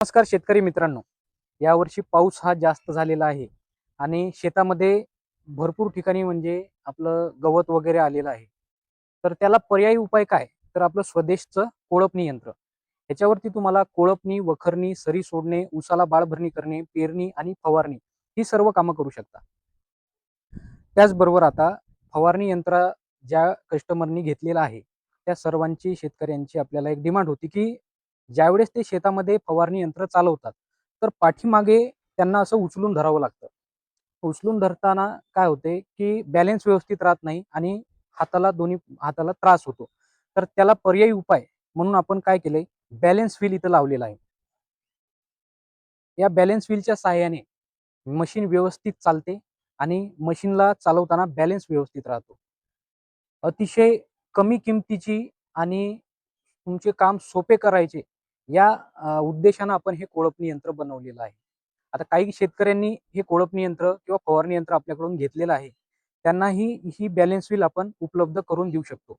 नमस्कार शेतकरी मित्रांनो. यावर्षी पाऊस हा जास्त झालेला आहे आणि शेतामध्ये भरपूर ठिकाणी म्हणजे आपलं गवत वगैरे आलेलं आहे. तर त्याला पर्यायी उपाय काय? तर आपलं स्वदेशचं कोळपणी यंत्र. याच्यावरती तुम्हाला कोळपणी वखरणी सरी सोडणे उसाला बाळभरणी करणे पेरणी आणि फवारणी ही सर्व कामं करू शकता. त्याचबरोबर आता फवारणी यंत्र ज्या कस्टमरनी घेतलेलं आहे त्या सर्वांची शेतकऱ्यांची आपल्याला एक डिमांड होती की ज्यावेळेस ते शेतामध्ये फवारणी यंत्र चालवतात तर पाठीमागे त्यांना असं उचलून धरावं लागतं. उचलून धरताना काय होते की बॅलेन्स व्यवस्थित राहत नाही आणि हाताला दोन्ही हाताला त्रास होतो. तर त्याला पर्यायी उपाय म्हणून आपण काय केलंय? बॅलेन्स व्हील इथं लावलेला आहे. या बॅलेन्स व्हीलच्या सहाय्याने मशीन व्यवस्थित चालते आणि मशीनला चालवताना बॅलेन्स व्यवस्थित राहतो. अतिशय कमी किमतीची आणि तुमचे काम सोपे करायचे या उद्देशानं आपण हे कोळपणी यंत्र बनवलेलं आहे. आता काही शेतकऱ्यांनी हे कोळपणी यंत्र किंवा फवारणी यंत्र आपल्याकडून घेतलेलं आहे. त्यांनाही ही बॅलेन्स व्हील आपण उपलब्ध करून देऊ शकतो.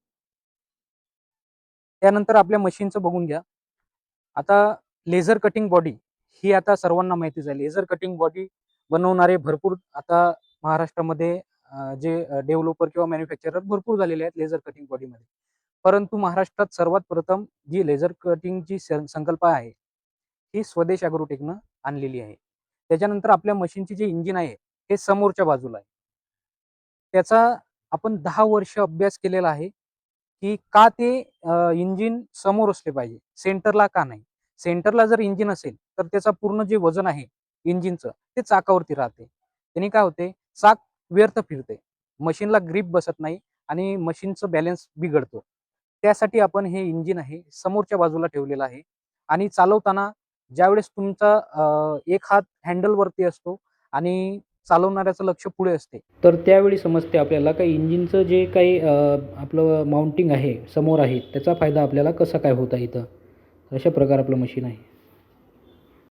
त्यानंतर आपल्या मशीनचं बघून घ्या. आता लेझर कटिंग बॉडी ही आता सर्वांना माहितीच आहे. लेझर कटिंग बॉडी बनवणारे भरपूर आता महाराष्ट्रामध्ये जे डेव्हलपर किंवा मॅन्युफॅक्चरर भरपूर झालेले आहेत लेझर कटिंग बॉडीमध्ये परंतु महाराष्ट्रात सर्वात प्रथम जी लेझर कटिंगची संकल्प आहे ही स्वदेश अॅग्रोटेकनं आणलेली आहे. त्याच्यानंतर आपल्या मशीनची जे इंजिन आहे हे समोरच्या बाजूला आहे. त्याचा आपण दहा वर्ष अभ्यास केलेला आहे की का ते इंजिन समोर असले पाहिजे सेंटरला का नाही? सेंटरला जर इंजिन असेल तर त्याचा पूर्ण जे वजन आहे इंजिनचं ते चाकावरती राहते. त्यांनी काय होते चाक व्यर्थ फिरते. मशीनला ग्रीप बसत नाही आणि मशीनचं बॅलन्स बिघडतो. त्यासाठी आपण हे इंजिन आहे समोरच्या बाजूला ठेवलेलं आहे. आणि चालवताना ज्यावेळेस तुमचा एक हात हँडलवरती असतो आणि चालवणाऱ्याचं लक्ष पुढे असते तर त्यावेळी समजते आपल्याला काही इंजिनचं जे काही आपलं माउंटिंग आहे समोर आहे त्याचा फायदा आपल्याला कसा काय होता इथं? अशा प्रकार आपलं मशीन आहे.